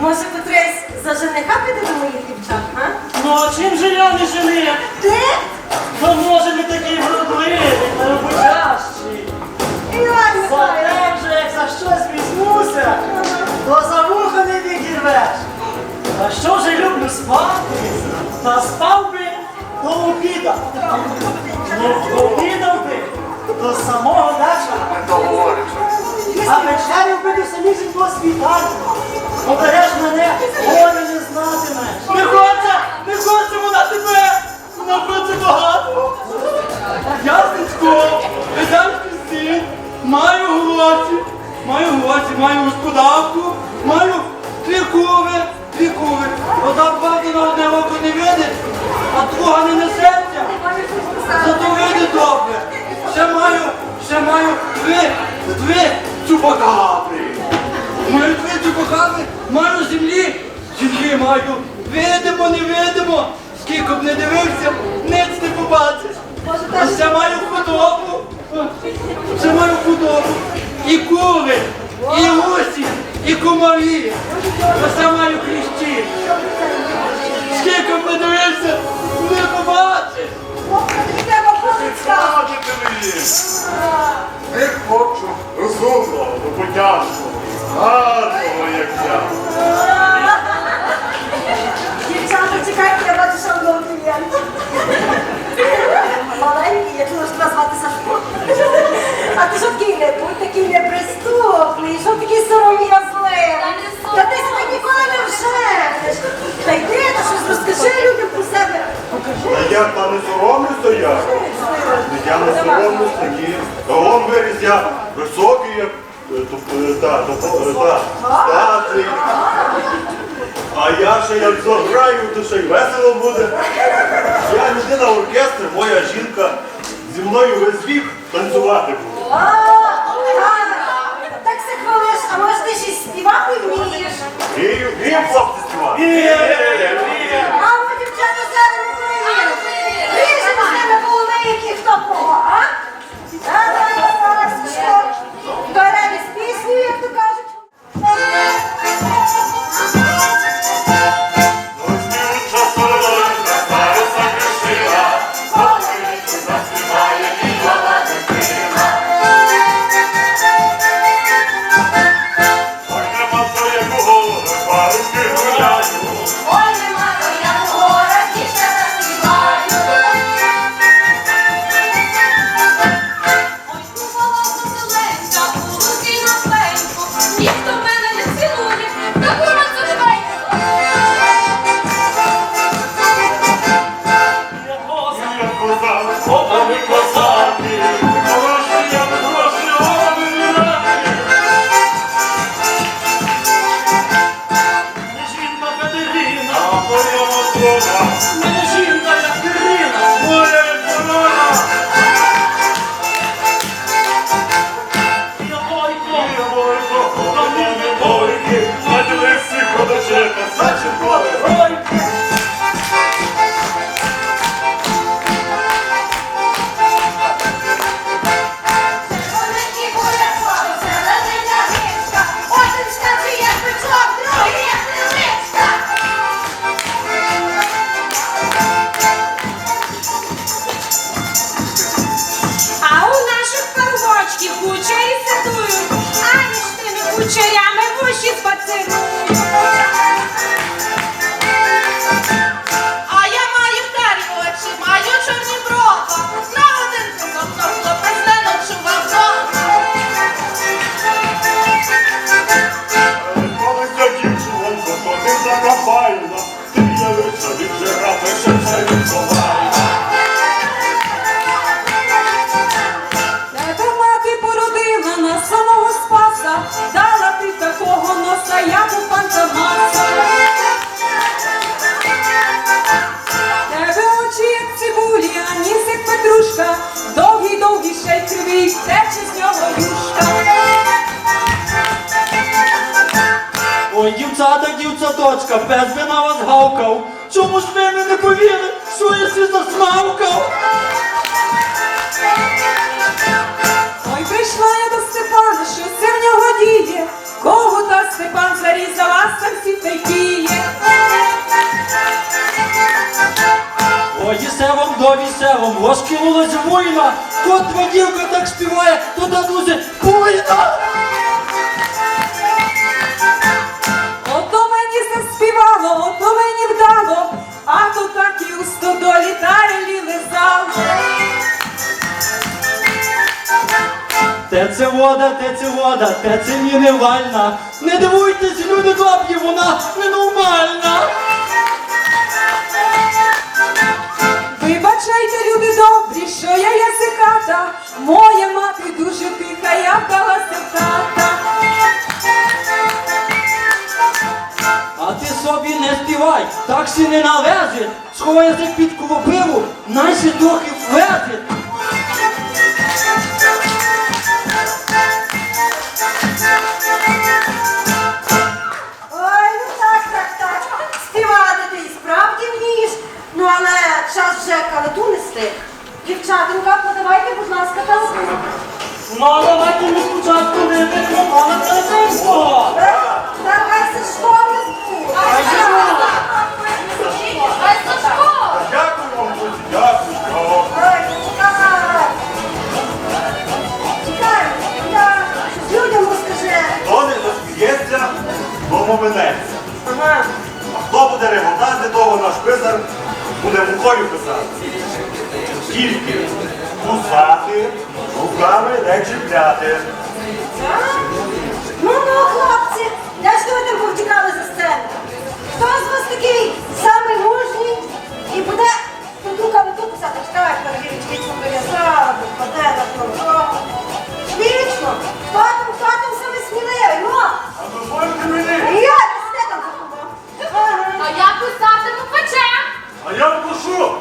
Може, котрись за жениха піде до моїх дівчат, а? Ну а чим же я не жених? Ти? То може не такий вродливий, та роботящий. Іван Михайлович! Зате вже як за щось візьмуся, то за вухо не відірвеш. А що вже люблю спати? Та спав би до обіда. Не обідав би до самого вечора. А самісінького світанку. Обереш мене, волі не знатимеш. Не хоче, не хоче вона тебе, вона хоче багато. Ясничко, педальський син, маю гроші, маю гроші, маю господарку, маю дві дві кури. Одна правда на одне око не видить, а друга не несеться. Зато вийде добре. Ще маю, ще маю три, три чупакабри. Маю три чупакабри, маю землі, тільки маю. Видимо, не видимо. Скільки б не дивився, ниць не побачиш. А ще маю худобу. Ще маю худобу. І кури, і гусі, і комарі. А ще маю кліщі. Звати Сашко. А ти що такий не будь такий неприступний, що такий сором'язливий? Та ти себе ніколи не вженеш. Та йди, та щось розкажи людям про себе. Покажи. Я та не соромлюся я. Я не соромлюся, ні. Талон виріс я високий, як е, е, та, е, та, статний. А я ще як заграю, то ще й весело буде. Я людина оркестру, моя жінка зі мною весь вік танцювати буде. Так це хвалиш, а може ти ще й співати вмієш? Вмію, вмію хлопці співати. Вмію, ну, садочка, пес би вас гавкав. Чому ж ви мені не повіли, що я світ засмавкав? Ой, прийшла я до Степана, що це в нього діє. Кого та Степан зарізала, сам всі тайпіє. Ой, єсевом до вісевом, ложки вулиць вуйна, кот водівка так співає, то дадузи буйна. А то так і у стодолі тарелі лизало. Теце вода, теце вода, теце мінеральна. Не дивуйтесь, люди добрі, вона ненормальна. Вибачайте, люди добрі, що я язиката, моя мати не співай, так си не належить. Сховай язик під кропиву, наші трохи влезить. Ой, ну так, так, так. Співати ти і справді вмієш. Ну але час вже калиту нести. Дівчатинка, подавайте, будь ласка, калиту. Ну, а давайте ми спочатку не виконали минеться. Ага. А хто буде реготати, того наш писар буде мукою писати. Тільки кусати, руками не чіпляти. А я вкушу.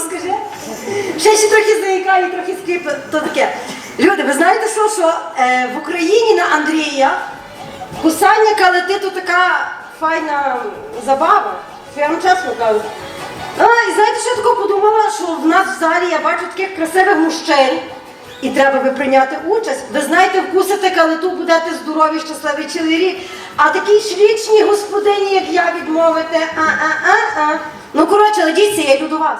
Скажи. Ще ще трохи заїкає, трохи скріпне, то таке. Люди, ви знаєте що, що е, в Україні на Андрія кусання калити то така файна забава. Я вам чесно кажу. А, і знаєте, що я тако подумала, що в нас в залі я бачу таких красивих мужчин. І треба би прийняти участь. Ви знаєте, вкусите калиту, будете здорові, щасливі цілий. А такій шлічній господині, як я, відмовите. А-а-а-а. Ну, коротше, ледіться, я йду до вас.